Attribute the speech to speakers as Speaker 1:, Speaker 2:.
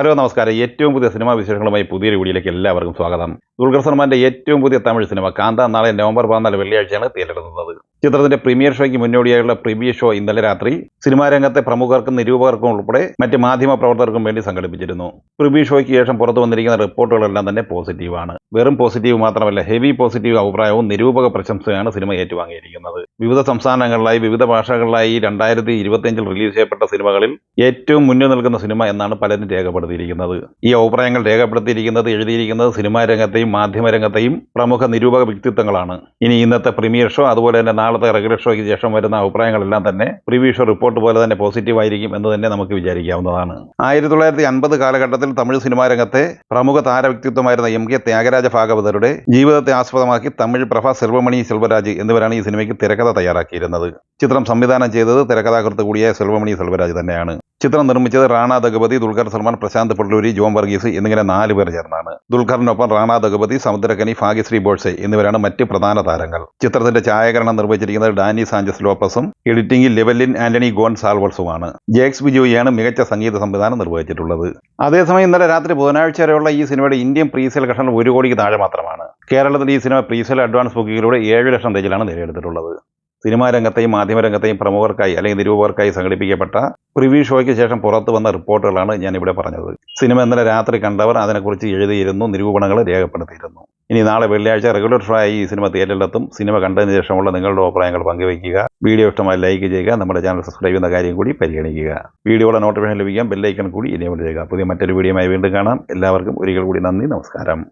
Speaker 1: Hello നമസ്കാരം. ഏറ്റവും പുതിയ സിനിമാ വിശേഷങ്ങളുമായി പുതിയൊരു വീഡിയോയിലേക്ക് എല്ലാവർക്കും സ്വാഗതം. ദുൽഖർ സൽമാന്റെ ഏറ്റവും പുതിയ തമിഴ് സിനിമ കാന്ത നാളെ നവംബർ പതിനാല് വെള്ളിയാഴ്ചയാണ് തിയേറ്ററിലെത്തുന്നത് ചിത്രത്തിന്റെ പ്രീമിയർ ഷോയ്ക്ക് മുന്നോടിയായുള്ള പ്രീമിയർ ഷോ ഇന്നലെ രാത്രി സിനിമാ രംഗത്തെ പ്രമുഖർക്കും നിരൂപകർക്കും ഉൾപ്പെടെ മറ്റ് മാധ്യമ പ്രവർത്തകർക്കും വേണ്ടി സംഘടിപ്പിച്ചിരുന്നു. പ്രീമിയർ ഷോയ്ക്ക് ശേഷം പുറത്തു വന്നിരിക്കുന്ന റിപ്പോർട്ടുകളെല്ലാം തന്നെ പോസിറ്റീവാണ്. വെറും പോസിറ്റീവ് മാത്രമല്ല ഹെവി പോസിറ്റീവ് അഭിപ്രായവും നിരൂപക പ്രശംസയാണ് സിനിമ ഏറ്റുവാങ്ങിയിരിക്കുന്നത്. വിവിധ സംസ്ഥാനങ്ങളിലായി വിവിധ ഭാഷകളിലായി രണ്ടായിരത്തി ഇരുപത്തിയഞ്ചിൽ റിലീസ് ചെയ്യപ്പെട്ട സിനിമകളിൽ ഏറ്റവും മുന്നിൽ നിൽക്കുന്ന സിനിമ എന്നാണ് പലരും രേഖപ്പെടുത്തിയിരിക്കുന്നത്. ഈ അഭിപ്രായങ്ങൾ രേഖപ്പെടുത്തിയിരിക്കുന്നത് എഴുതിയിരിക്കുന്നത് സിനിമാ രംഗത്തെയും മാധ്യമ രംഗത്തെയും പ്രമുഖ നിരൂപക വ്യക്തിത്വങ്ങളാണ്. ഇനി ഇന്നത്തെ പ്രീമിയർ ഷോ അതുപോലെ തന്നെ നാളത്തെ റെഗുലർ ഷോയ്ക്ക് ശേഷം വരുന്ന അഭിപ്രായങ്ങളെല്ലാം തന്നെ പ്രീവിയസ് ഷോ റിപ്പോർട്ട് പോലെ തന്നെ പോസിറ്റീവ് ആയിരിക്കും എന്ന് തന്നെ നമുക്ക് വിചാരിക്കാവുന്നതാണ്. ആയിരത്തി തൊള്ളായിരത്തി അൻപത് കാലഘട്ടത്തിൽ തമിഴ് സിനിമാ രംഗത്തെ പ്രമുഖ താര വ്യക്തിത്വമായിരുന്ന എം കെ ത്യാഗരാജ ഭാഗവതരുടെ ജീവിതത്തെ ആസ്പദമാക്കി തമിഴ് പ്രഭ സെൽവമണി സെൽവരാജ് എന്നിവരാണ് ഈ സിനിമയ്ക്ക് തിരക്കഥ തയ്യാറാക്കിയിരുന്നത്. ചിത്രം സംവിധാനം ചെയ്തത് തിരക്കഥാകൃത്ത് കൂടിയായ സെൽവമണി സെൽവരാജ് തന്നെയാണ്. ചിത്രം നിർമ്മിച്ചത് റാണ ദഗപതി ദുൽഖർ സൽമാൻ പ്രശാന്ത് പള്ളൂരി ജോം വർഗീസ് എന്നിങ്ങനെ നാല് പേർ ചേർന്നാണ്. ദുൽഖറിനൊപ്പം റാണ ദഗപതി സമുദ്രകനി ഭാഗ്യശ്രീ ബോൾസെ എന്നിവരാണ് മറ്റ് പ്രധാന താരങ്ങൾ. ചിത്രത്തിന്റെ ഛായാകരണം നിർവഹിച്ചിരിക്കുന്നത് ഡാനി സാഞ്ചസ് ലോപ്പസും എഡിറ്റിംഗിൽ ലെവലിൻ ആന്റണി ഗോൺ സാൽവൾസുമാണ്. ജേക്സ് ബിജോയിയാണ് മികച്ച സംഗീത സംവിധാനം നിർവഹിച്ചിട്ടുള്ളത്. അതേസമയം ഇന്നലെ രാത്രി ബുധനാഴ്ച വരെയുള്ള ഈ സിനിമയുടെ ഇന്ത്യൻ പ്രീസെയിൽ കളക്ഷൻ ഒരു കോടിക്ക് താഴെ മാത്രമാണ്. കേരളത്തിൽ ഈ സിനിമ പ്രീസെയിൽ അഡ്വാൻസ് ബുക്കിങ്ങിലൂടെ ഏഴ് ലക്ഷം റേഞ്ചിലാണ് നേടിയെടുത്തിട്ടുള്ളത്. സിനിമാ രംഗത്തെയും മാധ്യമരംഗത്തെയും പ്രമുഖർക്കായി അല്ലെങ്കിൽ നിരൂപകർക്കായി സംഘടിപ്പിക്കപ്പെട്ട പ്രിവ്യൂ ഷോയ്ക്ക് ശേഷം പുറത്തു വന്ന റിപ്പോർട്ടുകളാണ് ഞാൻ ഇവിടെ പറഞ്ഞത്. സിനിമ ഇന്നലെ രാത്രി കണ്ടവർ അതിനെക്കുറിച്ച് എഴുതിയിരുന്നു നിരൂപണങ്ങൾ രേഖപ്പെടുത്തിയിരുന്നു. ഇനി നാളെ വെള്ളിയാഴ്ച റെഗുലർ ഷോ ആയി ഈ സിനിമ തിയേറ്ററിലെത്തും. സിനിമ കണ്ടതിന് ശേഷമുള്ള നിങ്ങളുടെ അഭിപ്രായങ്ങൾ പങ്കുവയ്ക്കുക. വീഡിയോ ഇഷ്ടമായി ലൈക്ക് ചെയ്യുക നമ്മുടെ ചാനൽ സബ്സ്ക്രൈബ് ചെയ്യുന്ന കാര്യം കൂടി പരിഗണിക്കുക. വീഡിയോയുടെ നോട്ടിഫിക്കേഷൻ ലഭിക്കാൻ ബെല്ലൈക്കൺ കൂടി ഇനിയും ചെയ്യുക. പുതിയ മറ്റൊരു വീഡിയോയുമായി വീണ്ടും കാണാം. എല്ലാവർക്കും ഒരിക്കൽ കൂടി നന്ദി നമസ്കാരം.